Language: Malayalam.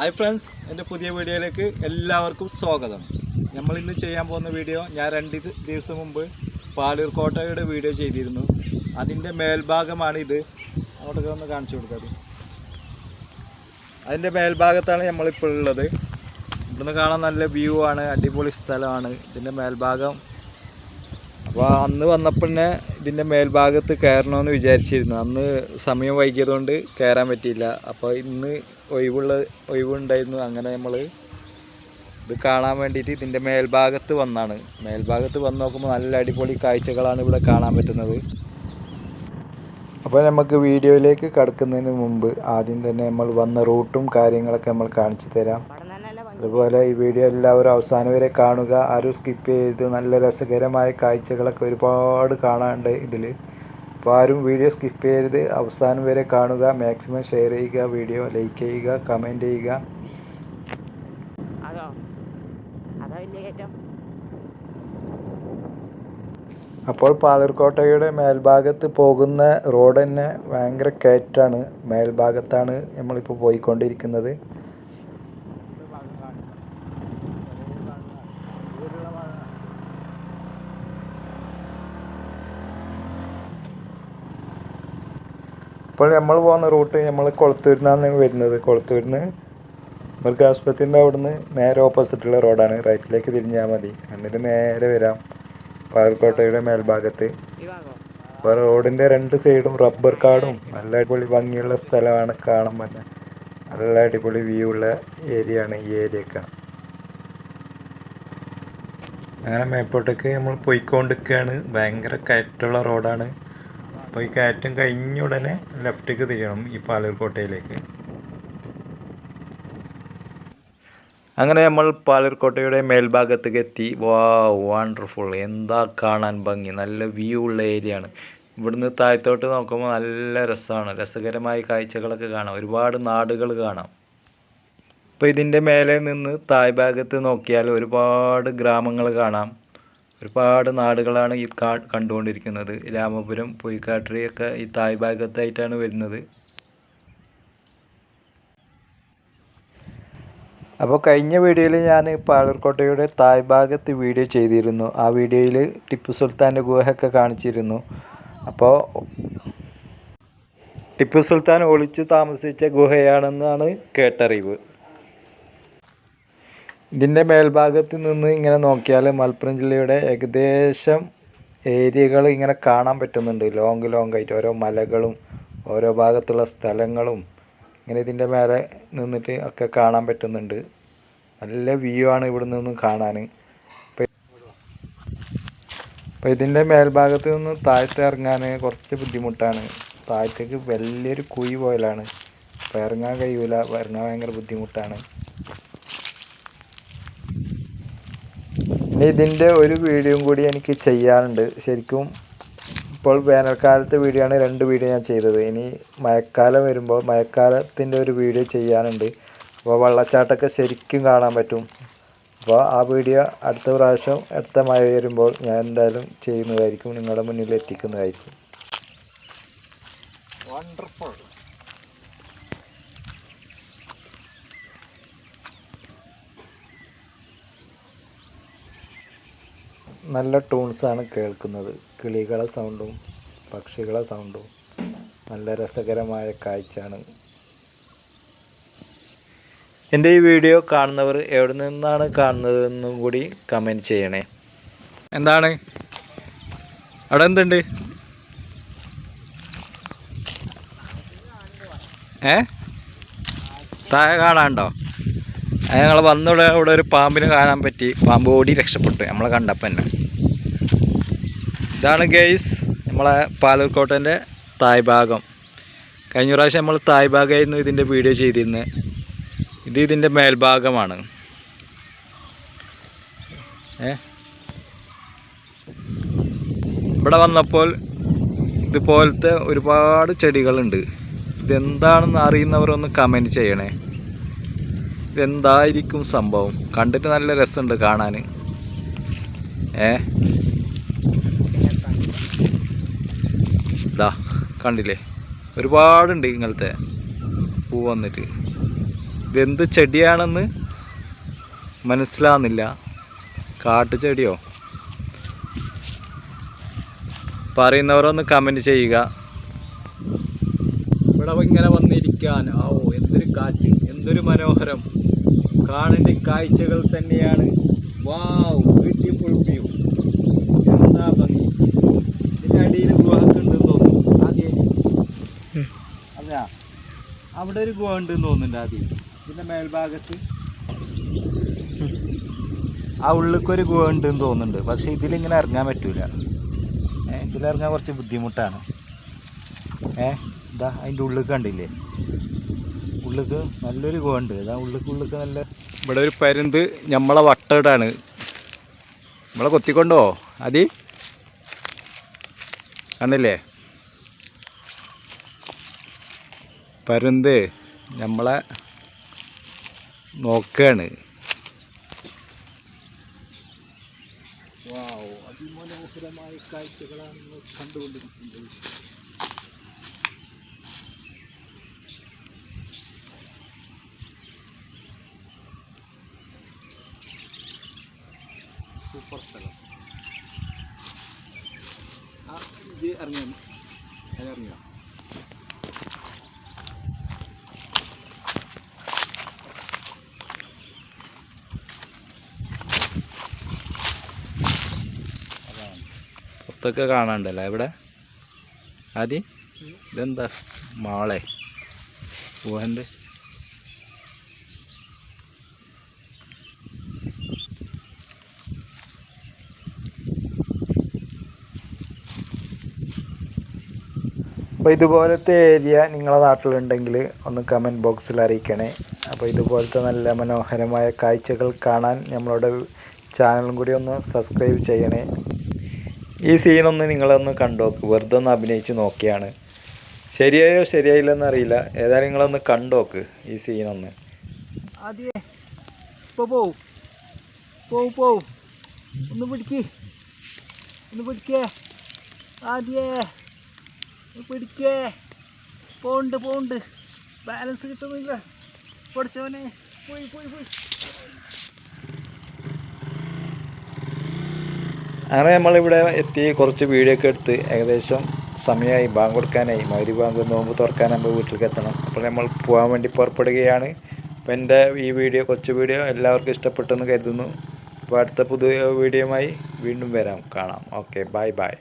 ഹായ് ഫ്രണ്ട്സ് എന്റെ പുതിയ വീഡിയോയിലേക്ക് എല്ലാവർക്കും സ്വാഗതം. നമ്മൾ ഇന്ന് ചെയ്യാൻ പോകുന്ന വീഡിയോ ഞാൻ രണ്ട് ദിവസം മുമ്പ് പാലൂർ കോട്ടയുടെ വീഡിയോ ചെയ്തിരുന്നു. അതിന്റെ മേൽഭാഗമാണ് ഇത് അങ്ങോട്ടൊക്കെ ഒന്ന് കാണിച്ചു കൊടുത്തത് അതിന്റെ മേൽഭാഗത്താണ് നമ്മളിപ്പോൾ ഉള്ളത്. ഇവിടുന്ന് കാണാൻ നല്ല വ്യൂ ആണ് അടിപൊളി സ്ഥലമാണ്. ഇതിന്റെ മേൽഭാഗം അപ്പോൾ അന്ന് വന്നപ്പോൾ തന്നെ ഇതിന്റെ മേൽഭാഗത്ത് കയറണമെന്ന് വിചാരിച്ചിരുന്നു. അന്ന് സമയം വൈകിയതുകൊണ്ട് കയറാൻ പറ്റിയില്ല. അപ്പോൾ ഇന്ന് ഒഴിവുള്ള ഒഴിവുണ്ടായിരുന്നു. അങ്ങനെ നമ്മൾ ഇത് കാണാൻ വേണ്ടിയിട്ട് ഇതിന്റെ മേൽഭാഗത്ത് വന്നാണ്. മേൽഭാഗത്ത് വന്ന് നോക്കുമ്പോൾ നല്ല അടിപൊളി കാഴ്ചകളാണ് ഇവിടെ കാണാൻ പറ്റുന്നത്. അപ്പോൾ നമുക്ക് വീഡിയോയിലേക്ക് കടക്കുന്നതിന് മുമ്പ് ആദ്യം തന്നെ നമ്മൾ വന്ന റൂട്ടും കാര്യങ്ങളൊക്കെ നമ്മൾ കാണിച്ചു തരാം. അതുപോലെ ഈ വീഡിയോ എല്ലാവരും അവസാനം വരെ കാണുക. ആരും സ്കിപ്പ് ചെയ്ത് നല്ല രസകരമായ കാഴ്ചകളൊക്കെ ഒരുപാട് കാണാനുണ്ട് ഇതിൽ അപ്പോൾ ആരും വീഡിയോ സ്കിപ്പ് ചെയ്യരുത്. അവസാനം വരെ കാണുക. മാക്സിമം ഷെയർ ചെയ്യുക. വീഡിയോ ലൈക്ക് ചെയ്യുക. കമന്റ് ചെയ്യുക. അപ്പോൾ പാലർക്കോട്ടയുടെ മേൽഭാഗത്ത് പോകുന്ന റോഡ് തന്നെ ഭയങ്കര കയറ്റാണ്. മേൽഭാഗത്താണ് നമ്മളിപ്പോൾ പോയിക്കൊണ്ടിരിക്കുന്നത്. ഇപ്പോൾ നമ്മൾ പോകുന്ന റൂട്ട് നമ്മൾ കൊളത്തൂരിന്നാണ് വരുന്നത്. കൊളത്തൂരിന്ന് മൃഗാസ്പത്രിന്റെ അവിടുന്ന് നേരെ ഓപ്പോസിറ്റുള്ള റോഡാണ്. റൈറ്റിലേക്ക് തിരിഞ്ഞാൽ മതി. എന്നിട്ട് നേരെ വരാം. പാലക്കോട്ടയുടെ മേൽഭാഗത്ത്. അപ്പോൾ റോഡിന്റെ രണ്ട് സൈഡും റബ്ബർ കാടും. നല്ല അടിപൊളി ഭംഗിയുള്ള സ്ഥലമാണ് കാണാൻ പറ്റുന്നത്. നല്ല അടിപൊളി വ്യൂ ഉള്ള ഏരിയ ആണ് ഈ ഏരിയയൊക്കെ അങ്ങനെ മേപ്പോട്ടേക്ക് നമ്മൾ പോയിക്കൊണ്ടിരിക്കുകയാണ്. ഭയങ്കര കയറ്റമുള്ള റോഡാണ്. അപ്പോൾ ഈ കയറ്റം കഴിഞ്ഞ ഉടനെ ലെഫ്റ്റേക്ക് തിരിയണം ഈ പാലൂർക്കോട്ടയിലേക്ക് അങ്ങനെ നമ്മൾ പാലൂർക്കോട്ടയുടെ മേൽഭാഗത്തേക്ക് എത്തി. വാ വണ്ടർഫുൾ എന്താ കാണാൻ ഭംഗി? നല്ല വ്യൂ ഉള്ള ഏരിയ ആണ്. ഇവിടുന്ന് താഴത്തോട്ട് നോക്കുമ്പോൾ നല്ല രസമാണ്. രസകരമായ കാഴ്ചകളൊക്കെ കാണാം. ഒരുപാട് നാടുകൾ കാണാം. അപ്പോൾ ഇതിന്റെ മേലെ നിന്ന് താഴ് ഭാഗത്ത് നോക്കിയാൽ ഒരുപാട് ഗ്രാമങ്ങൾ കാണാം. ഒരുപാട് നാടുകളാണ് ഈ കാ കണ്ടുകൊണ്ടിരിക്കുന്നത്. രാമപുരം പൊയ്ക്കാട്ടിരി ഒക്കെ ഈ തായ് ഭാഗത്തായിട്ടാണ് വരുന്നത്. അപ്പോൾ കഴിഞ്ഞ വീഡിയോയിൽ ഞാൻ പാലർക്കോട്ടയുടെ തായ് ഭാഗത്ത് വീഡിയോ ചെയ്തിരുന്നു. ആ വീഡിയോയിൽ ടിപ്പു സുൽത്താന്റെ ഗുഹയൊക്കെ കാണിച്ചിരുന്നു. അപ്പോൾ ടിപ്പു സുൽത്താൻ ഒളിച്ചു താമസിച്ച ഗുഹയാണെന്നാണ് കേട്ടറിവ്. ഇതിന്റെ മേൽഭാഗത്ത് നിന്ന് ഇങ്ങനെ നോക്കിയാൽ മലപ്പുറം ജില്ലയുടെ ഏകദേശം ഏരിയകൾ ഇങ്ങനെ കാണാൻ പറ്റുന്നുണ്ട്. ലോങ് ലോങ് ആയിട്ട് ഓരോ മലകളും ഓരോ ഭാഗത്തുള്ള സ്ഥലങ്ങളും ഇങ്ങനെ ഇതിന്റെ മേലെ നിന്നിട്ട് ഒക്കെ കാണാൻ പറ്റുന്നുണ്ട്. നല്ല വ്യൂ ആണ് ഇവിടെ നിന്നും കാണാൻ അപ്പോൾ ഇതിന്റെ മേൽഭാഗത്ത് നിന്ന് താഴത്ത് ഇറങ്ങാൻ കുറച്ച് ബുദ്ധിമുട്ടാണ്. താഴത്തേക്ക് വലിയൊരു കുഴി പോയലാണ്. അപ്പോൾ ഇറങ്ങാൻ കഴിയൂല. ഇറങ്ങാൻ ഭയങ്കര ബുദ്ധിമുട്ടാണ്. ഇനി ഇതിന്റെ ഒരു വീഡിയോയും കൂടി എനിക്ക് ചെയ്യാനുണ്ട്. ശരിക്കും ഇപ്പോൾ വേനൽക്കാലത്തെ വീഡിയോ ആണ് രണ്ട് വീഡിയോ ഞാൻ ചെയ്തത്. ഇനി മഴക്കാലം വരുമ്പോൾ മഴക്കാലത്തിന്റെ ഒരു വീഡിയോ ചെയ്യാനുണ്ട്. അപ്പോൾ വെള്ളച്ചാട്ടമൊക്കെ ശരിക്കും കാണാൻ പറ്റും. അപ്പോൾ ആ വീഡിയോ അടുത്ത പ്രാവശ്യം അടുത്ത മഴ വരുമ്പോൾ ഞാൻ എന്തായാലും ചെയ്യുന്നതായിരിക്കും. നിങ്ങളുടെ മുന്നിൽ എത്തിക്കുന്നതായിരിക്കും. വണ്ടർഫുൾ നല്ല ടൂൺസാണ് കേൾക്കുന്നത്. കിളികളെ സൗണ്ടും പക്ഷികളെ സൗണ്ടും നല്ല രസകരമായ കാഴ്ചയാണ്. എന്റെ ഈ വീഡിയോ കാണുന്നവർ എവിടെ നിന്നാണ് കാണുന്നതെന്നും കൂടി കമന്റ് ചെയ്യണേ. എന്താണ്? അവിടെ എന്തുണ്ട്? ഏ? താഴെ കാണാണ്ടോ ഞങ്ങൾ വന്നിവിടെ ഇവിടെ ഒരു പാമ്പിനെ കാണാൻ പറ്റി. പാമ്പ് ഓടി രക്ഷപ്പെട്ടു. നമ്മളെ കണ്ടപ്പം തന്നെ ഇതാണ് ഗെയ്സ് നമ്മളെ പാലൂർക്കോട്ടന്റെ തായ് ഭാഗം കഴിഞ്ഞ പ്രാവശ്യം നമ്മൾ തായ് ഭാഗമായിരുന്നു ഇതിന്റെ വീഡിയോ ചെയ്തിരുന്നത് ഇത് ഇതിന്റെ മേൽഭാഗമാണ്. ഏ? ഇവിടെ വന്നപ്പോൾ ഇതുപോലത്തെ ഒരുപാട് ചെടികളുണ്ട്. ഇതെന്താണെന്ന് അറിയുന്നവർ ഒന്ന് കമന്റ് ചെയ്യണേ. ഇതെന്തായിരിക്കും സംഭവം? കണ്ടിട്ട് നല്ല രസമുണ്ട് കാണാൻ. ഏ? ഇതാ കണ്ടില്ലേ? ഒരുപാടുണ്ട് ഇങ്ങനത്തെ പൂ വന്നിട്ട്. ഇതെന്ത് ചെടിയാണെന്ന് മനസ്സിലാവുന്നില്ല. കാട്ടുചെടിയോ പറയുന്നവരൊന്ന് കമന്റ് ചെയ്യുക. ഇവിടെ ഇങ്ങനെ വന്നിരിക്കാൻ ഓ എന്തൊരു കാറ്റ് എന്തൊരു മനോഹരം. കാണേണ്ട കാഴ്ചകൾ തന്നെയാണ്. വാവ് ബ്യൂട്ടിഫുൾ വ്യൂ എന്താ ഭംഗി. അടിയിൽ ഗുഹ ഉണ്ടെന്ന് തോന്നുന്നു ആദ്യം അല്ല അവിടെ ഒരു ഗുഹ ഉണ്ടെന്ന് തോന്നുന്നുണ്ട് ആദ്യം. ഇതിന്റെ മേൽഭാഗത്ത്. ആ ഉള്ളിക്കൊരു ഗുഹ ഉണ്ടെന്ന് തോന്നുന്നുണ്ട്. പക്ഷെ ഇതിലിങ്ങനെ ഇറങ്ങാൻ പറ്റൂല. ഇതിലിറങ്ങാൻ കുറച്ച് ബുദ്ധിമുട്ടാണ്. ഏ ഇതാ അതിന്റെ ഉള്ളിൽ കണ്ടില്ലേ? ഉള്ളിക്ക് നല്ലൊരു ഗുഹ ഉണ്ട്. ഇതാ ഉള്ളിക്ക് ഉള്ളിക്ക് നല്ല ഇവിടെ ഒരു പരുന്ത് നമ്മളെ വട്ടയിടാണ് നമ്മളെ കൊത്തിക്കൊണ്ടോ? അതി കണ്ടില്ലേ? പരുന്ത് നമ്മളെ നോക്കുകയാണ് അതിമനോഹരമായ കാഴ്ചകളാണ് നിങ്ങൾ കണ്ടുകൊണ്ടിരിക്കുന്നത്. സൂപ്പർ സ്ഥലം. ആ ഇത് ഇറങ്ങിയോ? ഇറങ്ങിയോ? പുറത്തൊക്കെ കാണാണ്ടല്ലോ ഇവിടെ? ആദ്യം ഇതെന്താ? മാളെ പോവാന്റെ അപ്പോൾ ഇതുപോലത്തെ ഏരിയ നിങ്ങളുടെ നാട്ടിലുണ്ടെങ്കിൽ ഒന്ന് കമന്റ് ബോക്സിൽ അറിയിക്കണേ. അപ്പോൾ ഇതുപോലത്തെ നല്ല മനോഹരമായ കാഴ്ചകൾ കാണാൻ നമ്മളുടെ ചാനലും കൂടി ഒന്ന് സബ്സ്ക്രൈബ് ചെയ്യണേ. ഈ സീനൊന്ന് നിങ്ങളൊന്ന് കണ്ടോക്ക്. വെറുതെ ഒന്ന് അഭിനയിച്ച് നോക്കിയാണ്. ശരിയായോ ശരിയായില്ലെന്ന് അറിയില്ല ഏതായാലും നിങ്ങളൊന്ന് കണ്ടോക്ക് ഈ സീനൊന്ന്. പോവും. പോവും പോവും. ഒന്ന് പിടിക്ക്. ഒന്ന് പിടിക്കേ. ആദ്യേ പിടിക്കേ. പോണ്ട് പോണ്ട് ബാലൻസ് കിട്ടുന്നില്ല. പഠിച്ചവനെ പോയി പോയി പോയി. അങ്ങനെ നമ്മളിവിടെ എത്തി കുറച്ച് വീഡിയോ ഒക്കെ എടുത്ത് ഏകദേശം സമയമായി ബാങ്ക് കൊടുക്കാനായി. മൗരി ബാങ്ക് നോമ്പ് തുറക്കാനാകുമ്പോൾ വീട്ടിലേക്ക് എത്തണം. അപ്പോൾ നമ്മൾ പോകാൻ വേണ്ടി പുറപ്പെടുകയാണ്. അപ്പോൾ എന്റെ ഈ വീഡിയോ കൊച്ചു വീഡിയോ എല്ലാവർക്കും ഇഷ്ടപ്പെട്ടെന്ന് കരുതുന്നു. അപ്പോൾ അടുത്ത പുതിയ വീഡിയോയുമായി വീണ്ടും വരാം. കാണാം. Okay bye bye